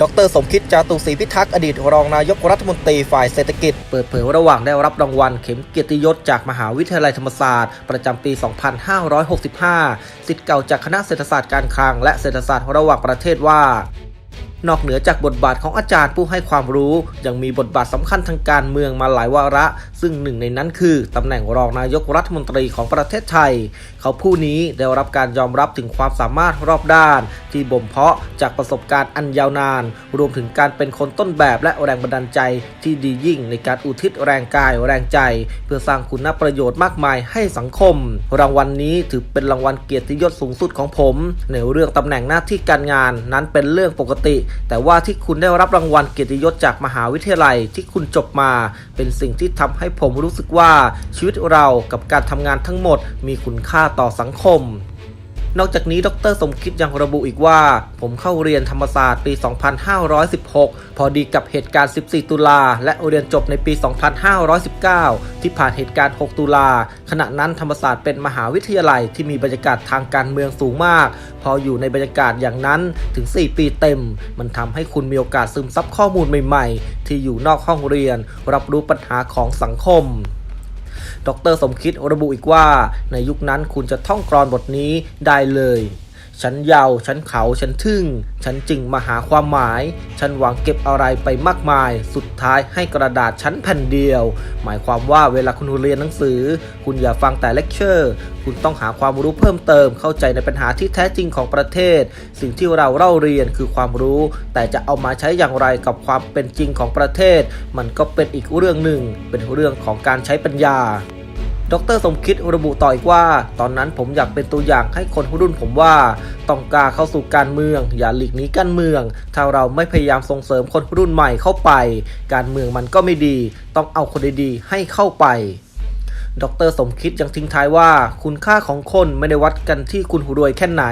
ดรสมคิดจาตุศรีพิทักษ์อดีตรองนายกรัฐมนตรีฝ่ายเศรษฐกิจ เปิดเผยว่าระหว่างได้รับรางวัลเข็มเกียรติยศจากมหาวิทยาลัยธรรมศาสตร์ ประจำปี 2565สิทธิ์เก่าจากคณะเศรษฐศาสตร์การคลังและเศรษฐศาสตร์ระหว่างประเทศว่า นอกเหนือจากบทบาทของอาจารย์ผู้ให้ความรู้ ยังมีบทบาทสำคัญทางการเมืองมาหลายวาระ ซึ่งหนึ่งในนั้นคือตำแหน่งรองนายกรัฐมนตรีของประเทศไทย เขาผู้นี้ได้รับการยอมรับถึงความสามารถรอบด้าน ที่บ่มเพาะจากประสบการณ์อันยาวนาน รวมถึงการเป็นคนต้นแบบและแรงบันดาลใจ ที่ดียิ่งในการอุทิศแรงกายแรงใจ เพื่อสร้างคุณประโยชน์มากมายให้สังคม รางวัลนนี้ถือเป็นรางวัลเกียรติยศสูงสุดของผม ในเรื่องตำแหน่งหน้าที่การงานนั้นเป็นเรื่องปกติแต่ว่าที่คุณได้รับรางวัลเกียรติยศจากมหาวิทยาลัยที่คุณจบมา เป็นสิ่งที่ทำให้ผมรู้สึกว่าชีวิตเรากับการทำงานทั้งหมดมีคุณค่าต่อสังคม นอกจากนี้ดรสมคิดยังระบุอีกว่า ผมเข้าเรียนธรรมศาสตร์ปี 2516 พอดีกับเหตุการณ์ 14 ตุลา และเรียนจบในปี 2519 ที่ผ่านเหตุการณ์ 6 ตุลา ขณะนั้นธรรมศาสตร์เป็นมหาวิทยาลัยที่มีบรรยากาศทางการเมืองสูงมาก พออยู่ในบรรยากาศอย่างนั้นถึง 4 ปีเต็ม มันทำให้คุณมีโอกาสซึมซับข้อมูลใหม่ ๆ ที่อยู่นอกห้องเรียน รับรู้ปัญหาของสังคม ดรสมคิดระบุอีกว่า ในยุคนั้นคุณจะท่องกรอนบทนี้ได้เลย ฉันเยาว ฉันเขา ฉันทึ่ง ฉันจึงมาหาความหมาย ฉันหวังเก็บอะไรไปมากมาย สุดท้ายให้กระดาษชั้นแผ่นเดียว หมายความว่าเวลาคุณเรียนหนังสือ คุณอย่าฟังแต่เลคเชอร์ คุณต้องหาความรู้เพิ่มเติม เข้าใจในปัญหาที่แท้จริงของประเทศ สิ่งที่เราเล่าเรียนคือความรู้ แต่จะเอามาใช้อย่างไรกับความเป็นจริงของประเทศ มันก็เป็นอีกเรื่องหนึ่ง เป็นเรื่องของการใช้ปัญญา ดรสมคิดระบุต่ออีกว่า ตอนนั้นผมอยากเป็นตัวอย่างให้คนรุ่นผมว่า ต้องกล้าเข้าสู่การเมือง อย่าหลีกหนีการเมือง ถ้าเราไม่พยายามส่งเสริมคนรุ่นใหม่เข้าไป การเมืองมันก็ไม่ดี ต้องเอาคนดีๆให้เข้าไปดรสมคิดยังทิ้งท้ายว่า คุณค่าของคนไม่ได้วัดกันที่คุณรวยแค่ไหน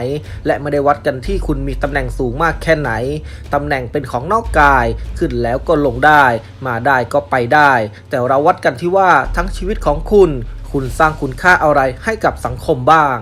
และไม่ได้วัดกันที่คุณมีตำแหน่งสูงมากแค่ไหน ตำแหน่งเป็นของนอกกาย ขึ้นแล้วก็ลงได้ มาได้ก็ไปได้ แต่เราวัดกันที่ว่าทั้งชีวิตของคุณ คุณสร้างคุณค่าอะไรให้กับสังคมบ้าง